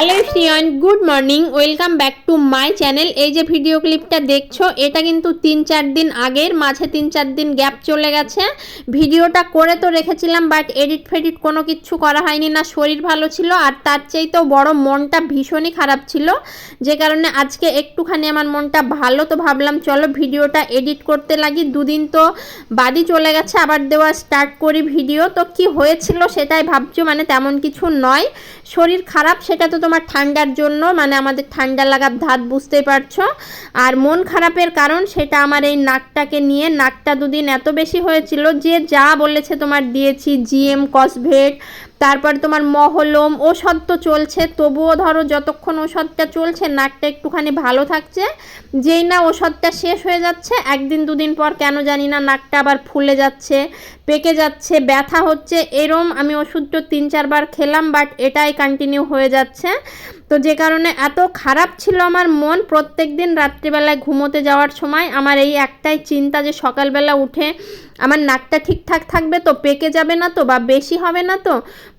Hello friends good morning, welcome back to my channel. এই যে video ক্লিপটা দেখছ, এটা কিন্তু তিন চার দিন আগের, মাঝে তিন চার দিন গ্যাপ চলে গেছে। ভিডিওটা করে তো রেখেছিলাম, বাট এডিট ফেডিট কোনো কিছু করা হয়নি না, শরীর ভালো ছিল, আর তার চাইতেও বড় মনটা ভীষণই খারাপ ছিল। যে কারণে আজকে একটুখানি আমার মনটা ভালো, তো ভাবলাম চলো ভিডিওটা এডিট করতে লাগি। দুদিন তো বাদই চলে গেছে, আবার দেওয়া স্টার্ট করি ভিডিও। তো কি হয়েছিল সেটাই ভাবছ? মানে তেমন কিছু নয়। শরীর খারাপ, সেটা তো তোমার ঠান্ডার জন্য মানে আমাদের ঠান্ডা লাগার ধাত বুঝতেই পারছ। আর মন খারাপের কারণ, সেটা আমার এই নাকটাকে নিয়ে, নাকটা দুদিন এত বেশি হয়েছিল যে যা বলেছে তোমার দিয়েছি, জিএম, কসভেট তারপর তোমার মহলম ওষুধ তো চলছে, তবুও ধরো যতক্ষণ ওষুধটা চলছে, নাকটা একটুখানি ভালো থাকছে, যেই না ওষুধটা শেষ হয়ে যাচ্ছে, একদিন দুদিন পর কেন জানি না নাকটা আবার ফুলে যাচ্ছে, পেকে যাচ্ছে, ব্যথা হচ্ছে, এরম আমি ওষুধটা তিন চারবার খেলাম বাট এটাই কন্টিনিউ হয়ে যাচ্ছে। তো যে কারণে এত খারাপ ছিল আমার মন প্রত্যেক দিন রাত্রিবেলায় ঘুমোতে যাওয়ার সময় আমার এই একটাই চিন্তা যে সকালবেলা উঠে আমার নাকটা ঠিকঠাক থাকবে তো, পেকে যাবে না তো বা বেশি হবে না তো?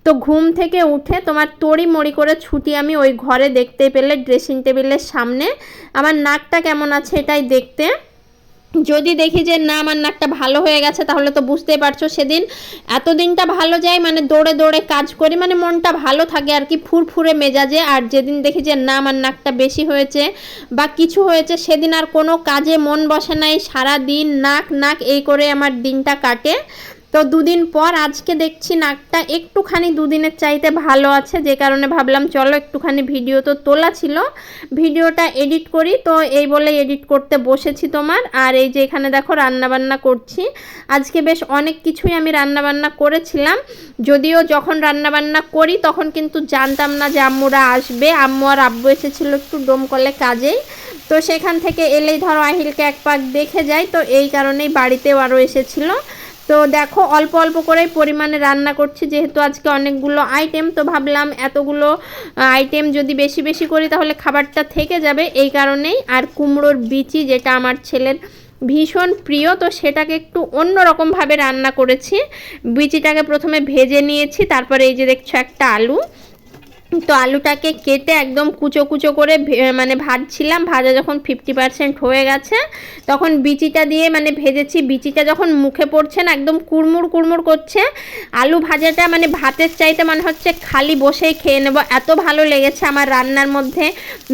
তো ঘুম থেকে উঠে তোমার তড়ি মড়ি করে ছুটি আমি ওই ঘরে দেখতে পেলে ড্রেসিং টেবিলের সামনে। আমার নাকটা কেমন আছে এটাই দেখতে। যদি দেখি যে না, আমার নাকটা ভালো হয়ে গেছে, তাহলে তো বুঝতেই পারছ সেদিন। এতদিনটা ভালো যায় মানে দৌড়ে দৌড়ে কাজ করি মানে মনটা ভালো থাকে আর কি, ফুরফুরে মেজাজে। আর যেদিন দেখি যে না, আমার নাকটা বেশি হয়েছে বা কিছু হয়েছে, সেদিন আর কোনো কাজে মন বসে নাই সারা দিন নাক নাক এই করে আমার দিনটা কাটে। তো দুদিন পর আজকে দেখছি নাকটা একটুখানি দুদিনের চাইতে ভালো আছে, যে কারণে ভাবলাম চলো একটুখানি ভিডিও তো তোলা ছিল। ভিডিওটা এডিট করি, তো এই বলে এডিট করতে বসেছি তোমার। আর এই যে এখানে দেখো রান্নাবান্না করছি। আজকে বেশ অনেক কিছুই আমি রান্নাবান্না করেছিলাম। যদিও যখন রান্নাবান্না করি তখন কিন্তু জানতাম না যে আম্মুরা আসবে। আম্মু আর আব্বু এসেছিল একটু ডোমকলে কাজেই। তো সেখান থেকে এলেই ধরো আহিলকে এক পাক দেখে যাই। তো এই কারণেই বাড়িতেও আরও এসেছিল। তো দেখো, অল্প অল্প করেই পরিমাণে রান্না করছি, যেহেতু আজকে অনেকগুলো আইটেম তো ভাবলাম এতগুলো আইটেম যদি বেশি বেশি করি তাহলে খাবারটা থেকে যাবে। এই কারণেই আর কুমড়োর বিচি, যেটা আমার ছেলের ভীষণ প্রিয়, তো সেটাকে একটু অন্য রকমভাবে রান্না করেছি। বিচিটাকে প্রথমে ভেজে নিয়েছি, তারপরে এই যে দেখছ একটা আলু। তো আলুটাকে কেটে একদম কুচো কুচো করে মানে ভাজছিলাম, ভাজা যখন ফিফটি পার্সেন্ট হয়ে গেছে, তখন বিচিটা দিয়ে মানে ভেজেছি। বিচিটা যখন মুখে পড়ছে না, একদম কুড়মুড় কুড়মুড় করছে, আলু ভাজাটা মানে ভাতের চাইতে মনে হচ্ছে খালি বসেই খেয়ে নেব। এত ভালো লেগেছে আমার রান্নার মধ্যে।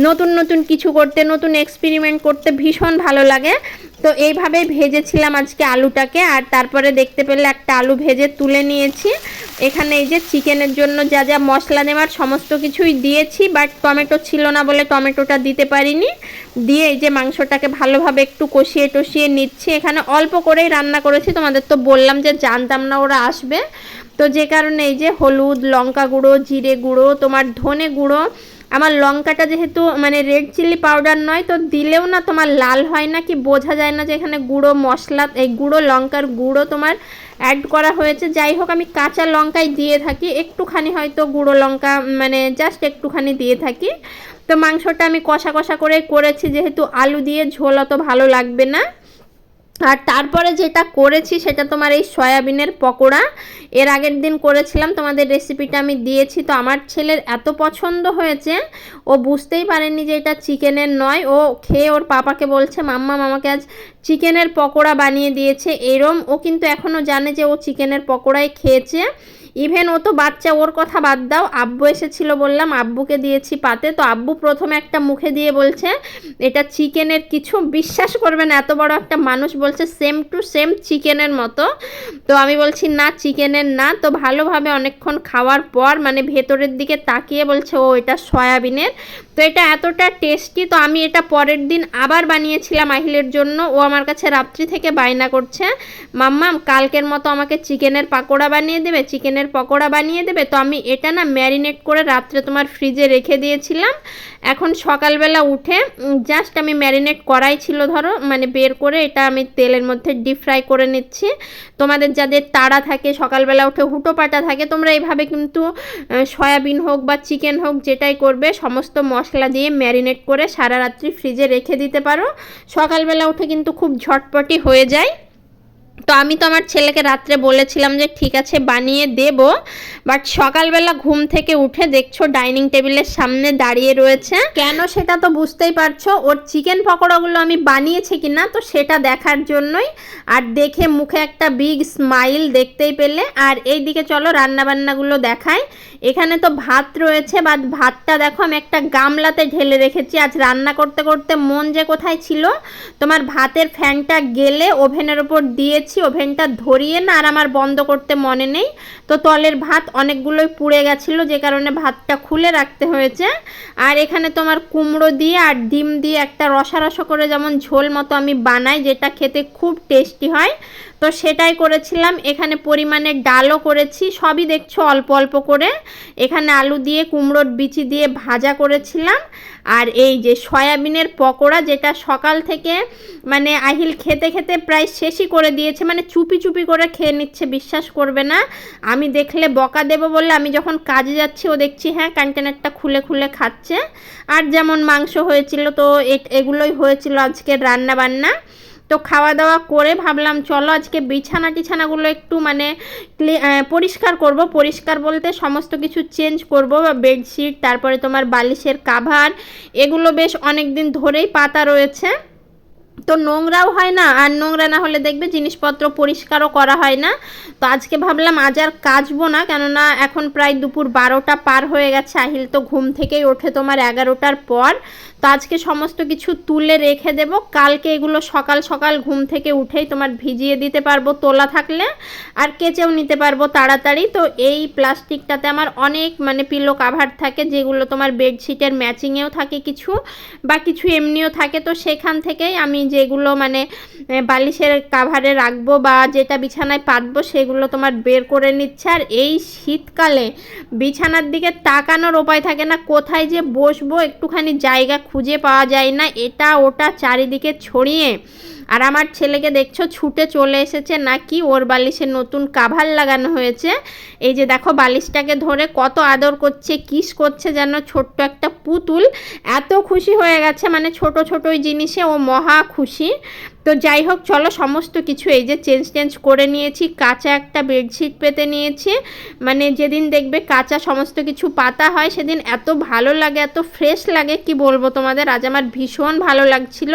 নতুন নতুন কিছু করতে, নতুন এক্সপেরিমেন্ট করতে ভীষণ ভালো লাগে। তো এইভাবেই ভেজেছিলাম আজকে আলুটাকে, আর তারপরে দেখতে পেলে একটা আলু ভেজে তুলে নিয়েছি। এখানে এই যে চিকেনের জন্য যা যা মশলা নেওয়ার সমস্ত কিছুই দিয়েছি বাট টমেটো ছিল না বলে টমেটোটা দিতে পারিনি। দিয়ে এই যে মাংসটাকে ভালোভাবে একটু কষিয়ে টষিয়ে নিচ্ছি। এখানে অল্প করেই রান্না করেছি, তোমাদের তো বললাম যে জানতাম না ওরা আসবে। তো যে কারণে এই যে হলুদ, লঙ্কা গুঁড়ো, জিরে গুঁড়ো, তোমার ধনে গুঁড়ো আমার লঙ্কাটা যেহেতু মানে রেড চিলি পাউডার নয়, তো দিলেও না তোমার লাল হয় না কি বোঝা যায় না যে এখানে গুঁড়ো মশলা, এই গুঁড়ো লঙ্কার গুঁড়ো তোমার অ্যাড করা হয়েছে। যাই হোক, আমি কাঁচা লঙ্কাই দিয়ে থাকি। একটুখানি হয়তো গুঁড়ো লঙ্কা মানে জাস্ট একটুখানি দিয়ে থাকি। তো মাংসটা আমি কষা কষা করে করেছি, যেহেতু আলু দিয়ে ঝোল অত ভালো লাগবে না। আর তারপরে যেটা করেছি সেটা তোমার এই সয়াবিনের পকোড়া। এর আগের দিন করেছিলাম, তোমাদের রেসিপিটা আমি দিয়েছি। তো আমার ছেলের এত পছন্দ হয়েছে, ও বুঝতেই পারেনি যে এটা চিকেনের নয়। ও খেয়ে ওর পাপাকে বলছে, মাম্মা, মামাকে আজ চিকেনের পকোড়া বানিয়ে দিয়েছে। এরম ও কিন্তু এখনও জানে যে ও চিকেনের পকোড়াই খেয়েছে। ইভেন ও তো বাচ্চা, ওর কথা বাদ দাও। আব্বু এসেছিল বললাম, আব্বুকে দিয়েছি পাতে। তো আব্বু প্রথমে একটা মুখে দিয়ে বলছে, এটা চিকেনের কিছু? বিশ্বাস করবে না, এত বড় একটা মানুষ বলছে সেম টু সেম চিকেনের মতো। তো আমি বলছি, না, চিকেনের না। তো ভালোভাবে অনেকক্ষণ খাওয়ার পর মানে ভেতরের দিকে তাকিয়ে বলছে, ও, এটা সয়াবিনের। তো এটা এতটা টেস্টি তো আমি এটা পরের দিন আবার বানিয়েছিলাম আহিলের জন্য। ও আমার কাছে রাত্রি থেকে বায়না করছে। মাম্মাম, কালকের মতো আমাকে চিকেনের পাকোড়া বানিয়ে দেবে, চিকেনের পকোড়া বানিয়ে দেবে। তো আমি এটা না ম্যারিনেট করে রাত্রে তোমার ফ্রিজে রেখে দিয়েছিলাম। এখন সকালবেলা উঠে জাস্ট আমি ম্যারিনেট করাই ছিল ধরো মানে বের করে এটা আমি তেলের মধ্যে ডিপ ফ্রাই করে নিচ্ছি। তোমাদের যাদের তাড়া থাকে, সকালবেলা উঠে হুটো পাটা থাকে, তোমরা এইভাবে কিন্তু সয়াবিন হোক বা চিকেন হোক, যেটাই করবে, সমস্ত মশলা দিয়ে ম্যারিনেট করে সারা রাত্রি ফ্রিজে রেখে দিতে পারো। সকালবেলা উঠে কিন্তু খুব ঝটপটি হয়ে যায়। তো আমি তো আমার ছেলেকে রাত্রে বলেছিলাম যে ঠিক আছে, বানিয়ে দেব বাট সকালবেলা ঘুম থেকে উঠে দেখছ ডাইনিং টেবিলের সামনে দাঁড়িয়ে রয়েছে। কেন সেটা তো বুঝতেই পারছ, ওর চিকেন পকোড়াগুলো আমি বানিয়েছি কি না তো সেটা দেখার জন্যই, আর দেখে মুখে একটা বিগ স্মাইল দেখতেই পেলে। আর এই দিকে চলো রান্নাবান্নাগুলো দেখায় এখানে তো ভাত রয়েছে বাট ভাতটা দেখো আমি একটা গামলাতে ঢেলে রেখেছি। আজ রান্না করতে করতে মন যে কোথায় ছিল, তোমার ভাতের ফ্যানটা গেলে ওভেনের ওপর দিয়েছি, ওভেনটা ধরিয়ে না, আর আমার বন্ধ করতে মনে নেই। তো তলের ভাত অনেকগুলোই পুড়ে গেছিল, যে কারণে ভাতটা খুলে রাখতে হয়েছে। আর এখানে তোমার কুমড়ো দিয়ে আর ডিম দিয়ে একটা রসা রসা করে যেমন ঝোল মতো আমি বানাই, যেটা খেতে খুব টেস্টি হয়। তো সেটাই করেছিলাম। এখানে পরিমাণে ডালও করেছি। সবই দেখছ অল্প অল্প করে। এখানে আলু দিয়ে, কুমড়োর বিচি দিয়ে ভাজা করেছিলাম। আর এই যে সয়াবিনের পকোড়া যেটা সকাল থেকে মানে আহিল খেতে খেতে প্রায় শেষই করে দিয়েছে মানে চুপি চুপি করে খেয়ে নিচ্ছে, বিশ্বাস করবে না। আমি দেখলে বকা দেবো বলে আমি যখন কাজে যাচ্ছি, ও দেখছি হ্যাঁ কন্টেনারটা খুলে খুলে খাচ্ছে। আর যেমন মাংস হয়েছিল, তো এগুলোই হয়েছিল আজকের রান্না বান্না তো খাওয়া দাওয়া করে ভাবলাম, চলো আজকে বিছানা টিছানাগুলো একটু মানে পরিষ্কার করব। পরিষ্কার বলতে সমস্ত কিছু চেঞ্জ করব, বা বেডশিট, তারপরে তোমার বালিশের কাভার, এগুলো বেশ অনেক দিন ধরেই পাতা রয়েছে। তো নোংরাও হয় না, আর নোংরা না হলে দেখবে জিনিসপত্র পরিষ্কারও করা হয় না। তো আজকে ভাবলাম আজ আর কাচবো না, কেননা এখন প্রায় দুপুর বারোটা পার হয়ে গেছে। আহিল তো ঘুম থেকেই ওঠে তোমার এগারোটার পর। তো আজকে সমস্ত কিছু তুলে রেখে দেব। কালকে এগুলো সকাল সকাল ঘুম থেকে উঠেই তোমার ভিজিয়ে দিতে পারব, তোলা থাকলে, আর কেচেও নিতে পারব তাড়াতাড়ি। তো এই প্লাস্টিকটাতে আমার অনেক মানে পিলো কাভার থাকে, যেগুলো তোমার বেডশিটের ম্যাচিংয়েও থাকে কিছু, বা কিছু এমনিও থাকে। তো সেখান থেকেই আমি যেগুলো মানে বালিশের কাভারে রাখব বা যেটা বিছানায় পাতবো, সেগুলো তোমার বের করে নিচ্ছে। আর এই শীতকালে বিছানার দিকে তাকানোর উপায় থাকে না, কোথায় যে বসবো, একটুখানি জায়গা খুঁজে পাওয়া যায় না। এটা ওটা চারিদিকে ছড়িয়ে আর আমার ছেলেকে দেখছ, ছুটে চলে এসেছে নাকি? ওর বালিশে নতুন কাভার লাগানো হয়েছে। এই যে দেখো, বালিশটাকে ধরে কত আদর করছে, কিস করছে যেন ছোট্ট একটা পুতুল। এত খুশি হয়ে গেছে মানে ছোট ছোট জিনিসে ও মহা খুশি। তো যাই হোক, চলো সমস্ত কিছু এই যে চেঞ্জ টেঞ্জ করে নিয়েছি। কাঁচা একটা বেডশিট পেতে নিয়েছি। মানে যেদিন দেখবে কাঁচা সমস্ত কিছু পাতা হয়, সেদিন এত ভালো লাগে, এত ফ্রেশ লাগে, কি বলব তোমাদের? আজ আমার ভীষণ ভালো লাগছিল।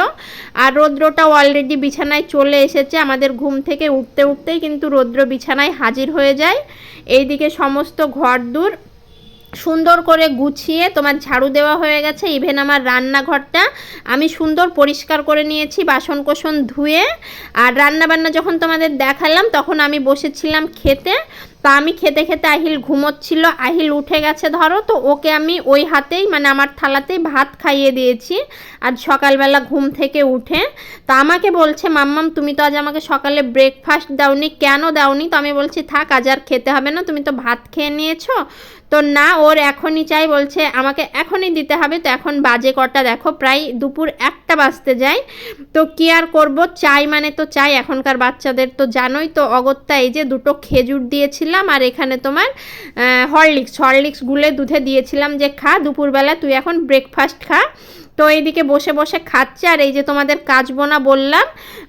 আর রৌদ্রটাও অলরেডি বিছানায় চলে এসেছে। আমাদের ঘুম থেকে উঠতে উঠতেই কিন্তু রৌদ্র বিছানায় হাজির হয়ে যায়। এইদিকে সমস্ত ঘর দূর সুন্দর করে গুছিয়ে তোমার ঝাড়ু দেওয়া হয়ে গেছে। ইভেন আমার রান্নাঘরটা আমি সুন্দর পরিষ্কার করে নিয়েছি বাসন কোসন ধুয়ে। আর রান্নাবান্না যখন তোমাদের দেখালাম, তখন আমি বসেছিলাম খেতে। তো আমি খেতে খেতে আহিল ঘুমোচ্ছিল, আহিল উঠে গেছে ধরো, তো ওকে আমি ওই হাতেই মানে আমার থালাতেই ভাত খাইয়ে দিয়েছি। আজ সকালবেলা ঘুম থেকে উঠে, তা আমাকে বলছে, মাম্মাম, তুমি তো আজ আমাকে সকালে ব্রেকফাস্ট দাওনি, কেন দাওনি? তো আমি বলছি, থাক, আজ আর খেতে হবে না, তুমি তো ভাত খেয়ে নিয়েছো। তো না, ওর এখনই চাই, বলছে, আমাকে এখনই দিতে হবে। তো এখন বাজে কটা, দেখো, প্রায় দুপুর একটা বাজতে যায়। তো কি আর করব, চাই মানে তো চাই, এখনকার বাচ্চাদের তো জানোই তো, অগত্যা এই যে দুটো খেজুর দিয়েছিলাম আর এখানে তোমার হরলিক্স হরলিক্স গুলে দুধে দিয়েছিলাম যে খা, দুপুরবেলা তুই এখন ব্রেকফাস্ট খা। তো এইদিকে বসে বসে খাচ্ছে, আর এই যে তোমাদের কাচবো না বললাম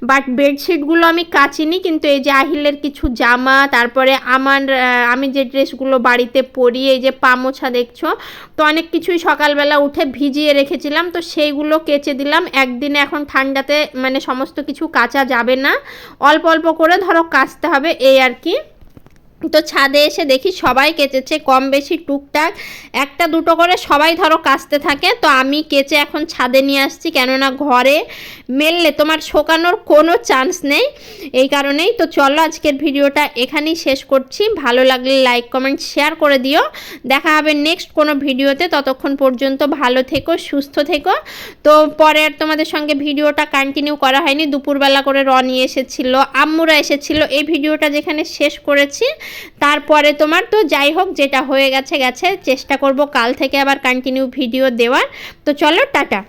বাট বেডশিটগুলো আমি কাচিনি, কিন্তু এই যে আহিলের কিছু জামা, তারপরে আমার আমি যে ড্রেসগুলো বাড়িতে পরি, এই যে পামোছা দেখছ, তো অনেক কিছুই সকালবেলা উঠে ভিজিয়ে রেখেছিলাম, তো সেইগুলো কেচে দিলাম। একদিনে এখন ঠান্ডাতে মানে সমস্ত কিছু কাচা যাবে না। অল্প অল্প করে ধরো কাচতে হবে, এই আর কি। তো ছাদে এসে দেখি সবাই কেচেছে, কম বেশি টুকটাক। একটা দুটো করে সবাই ধরো কাচতে থাকে, তো আমি কেচে এখন ছাদে নিয়ে আসছি, কেননা ঘরে মেললে তোমার শোকানোর কোনো চান্স নেই, এই কারণেই। তো চলো আজকের ভিডিওটা এখানেই শেষ করছি। ভালো লাগলে লাইক কমেন্ট শেয়ার করে দিও। দেখা হবে নেক্সট কোনো ভিডিওতে। ততক্ষণ পর্যন্ত ভালো থেকো, সুস্থ থেকো। তো পরে আর তোমাদের সঙ্গে ভিডিওটা কন্টিনিউ করা হয়নি। দুপুরবেলা করে রনি এসেছিল, আম্মুরা এসেছিল। এই ভিডিওটা যেখানে শেষ করেছি তারপরে তোমার তো যাই হোক, যেটা হয়ে গেছে গেছে, চেষ্টা করব কাল থেকে আবার কন্টিনিউ ভিডিও দেওয়ার। তো চলো, টাটা।